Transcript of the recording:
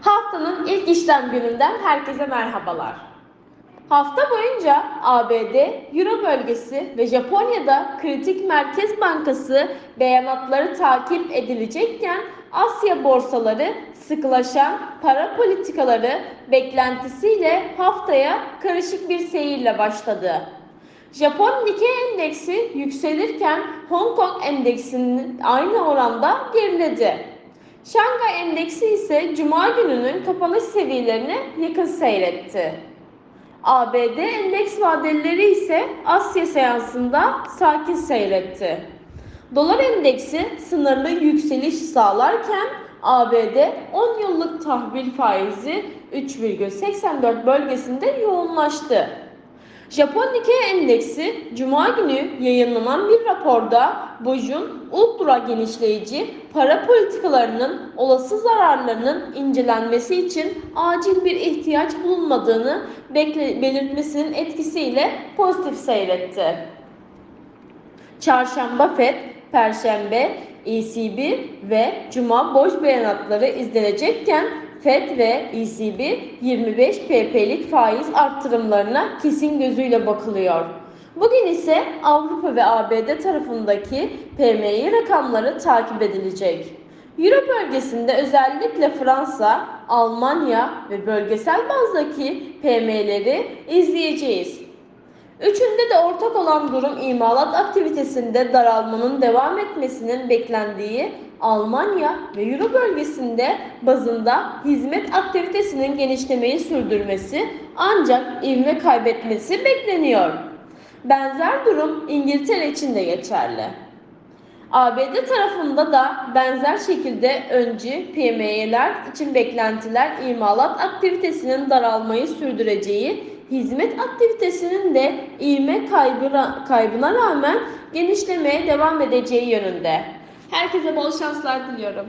Haftanın ilk işlem gününden herkese merhabalar. Hafta boyunca ABD, Euro bölgesi ve Japonya'da kritik merkez bankası beyanatları takip edilecekken Asya borsaları sıkılaşan para politikaları beklentisiyle haftaya karışık bir seyirle başladı. Japon Nikkei endeksi yükselirken Hong Kong endeksinin aynı oranda geriledi. Şangay endeksi ise cuma gününün kapanış seviyelerine yakın seyretti. ABD endeks vadeleri ise Asya seansında sakin seyretti. Dolar endeksi sınırlı yükseliş sağlarken ABD 10 yıllık tahvil faizi 3,84 bölgesinde yoğunlaştı. Japon Nikkei endeksi cuma günü yayınlanan bir raporda Boj'un ultra genişleyici para politikalarının olası zararlarının incelenmesi için acil bir ihtiyaç bulunmadığını belirtmesinin etkisiyle pozitif seyretti. Çarşamba FED, Perşembe ECB ve Cuma boş beyanatları izlenecekken FED ve ECB 25 pp'lik faiz arttırımlarına kesin gözüyle bakılıyor. Bugün ise Avrupa ve ABD tarafındaki PMI rakamları takip edilecek. Euro bölgesinde özellikle Fransa, Almanya ve bölgesel bazdaki PM'leri izleyeceğiz. Üçünde de ortak olan durum imalat aktivitesinde daralmanın devam etmesinin beklendiği Almanya ve Euro bölgesinde bazında hizmet aktivitesinin genişlemeyi sürdürmesi ancak ivme kaybetmesi bekleniyor. Benzer durum İngiltere için de geçerli. ABD tarafında da benzer şekilde öncü PMY'ler için beklentiler imalat aktivitesinin daralmayı sürdüreceği, hizmet aktivitesinin de ivme kaybına, kaybına rağmen genişlemeye devam edeceği yönünde. Herkese bol şanslar diliyorum.